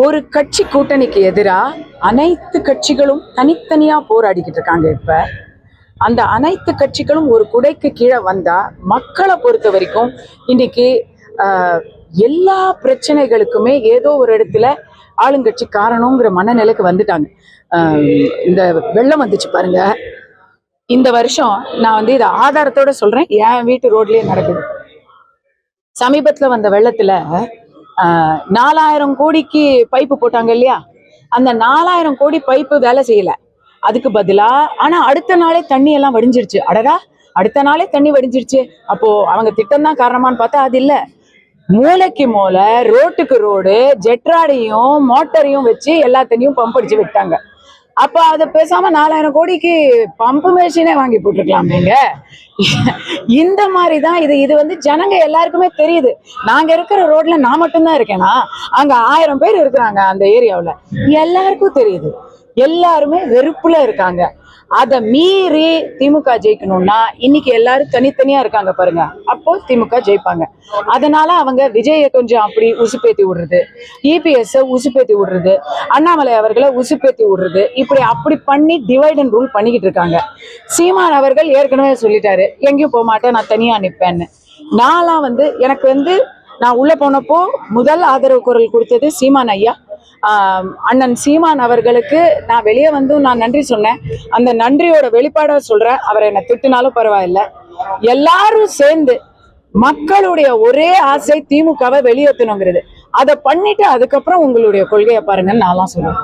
ஒரு கட்சி கூட்டணிக்கு எதிராக அனைத்து கட்சிகளும் தனித்தனியா போராடிக்கிட்டு இருக்காங்க இப்ப. அந்த அனைத்து கட்சிகளும் ஒரு குடைக்கு கீழே வந்தா மக்களை பொறுத்த வரைக்கும் இன்னைக்கு எல்லா பிரச்சனைகளுக்குமே ஏதோ ஒரு இடத்துல ஆளுங்கட்சி காரணங்கிற மனநிலைக்கு வந்துட்டாங்க. இந்த வெள்ளம் வந்துச்சு பாருங்க. இந்த வருஷம் நான் வந்து இதை ஆதாரத்தோட சொல்றேன். என் வீட்டு ரோட்லயே நடக்குது. சமீபத்துல வந்த வெள்ளத்துல நாலாயிரம் கோடிக்கு பைப்பு போட்டாங்க இல்லையா? அந்த நாலாயிரம் கோடி பைப்பு வேலை செய்யல. அதுக்கு பதிலா ஆனா அடுத்த நாளே தண்ணி எல்லாம் வடிஞ்சிருச்சு. அடடா அடுத்த நாளே தண்ணி வடிஞ்சிருச்சு. அப்போ அவங்க திட்டம் தான் காரணமான்னு பார்த்தா அது இல்லை. மூளைக்கு மூளை ரோட்டுக்கு ரோடு ஜெட்ராடையும் மோட்டரையும் வச்சு எல்லா தண்ணியும் பம்ப் அடிச்சு விட்டாங்க. அப்ப அதை பேசாம நாலாயிரம் கோடிக்கு பம்பு மெஷினே வாங்கி போட்டுருக்கலாம் நீங்க. இந்த மாதிரி தான் இது இது வந்து ஜனங்க எல்லாருக்குமே தெரியுது. நாங்க இருக்கிற ரோட்ல நான் மட்டும்தான் இருக்கேனா? அங்க ஆயிரம் பேர் இருக்கிறாங்க அந்த ஏரியாவுல. எல்லாருக்கும் தெரியுது. எல்லாருமே வெறுப்புல இருக்காங்க. அதை மீறி திமுக ஜெயிக்கணும்னா இன்னைக்கு எல்லாரும் தனித்தனியா இருக்காங்க பாருங்க. அப்போ திமுக ஜெயிப்பாங்க. அதனால அவங்க விஜயை கொஞ்சம் அப்படி உசுப்பேத்தி விடுறது இபிஎஸ் உசுப்பேத்தி விடுறது அண்ணாமலை அவர்களை உசுப்பேத்தி விடுறது இப்படி அப்படி பண்ணி டிவைட் அண்ட் ரூல் பண்ணிக்கிட்டு இருக்காங்க. சீமான் அவர்கள் ஏற்கனவே சொல்லிட்டாரு எங்கேயும் போக மாட்டேன் நான் தனியா நிற்பேன்னு நான்லாம் வந்து எனக்கு வந்து நான் உள்ள போனப்போ முதல் ஆதரவு குரல் கொடுத்தது சீமான் ஐயா. அண்ணன் சீமான் அவர்களுக்கு நான் வெளியே வந்தும் நான் நன்றி சொன்னேன். அந்த நன்றியோட வெளிப்பாட சொல்றேன். அவரை என்ன திட்டினாலும் பரவாயில்ல. எல்லாரும் சேர்ந்து மக்களுடைய ஒரே ஆசை திமுகவை வெளியேற்றணுங்கிறது அதை பண்ணிட்டு அதுக்கப்புறம் உங்களுடைய கொள்கையை பாருங்கன்னு நான்லாம் சொல்லுவேன்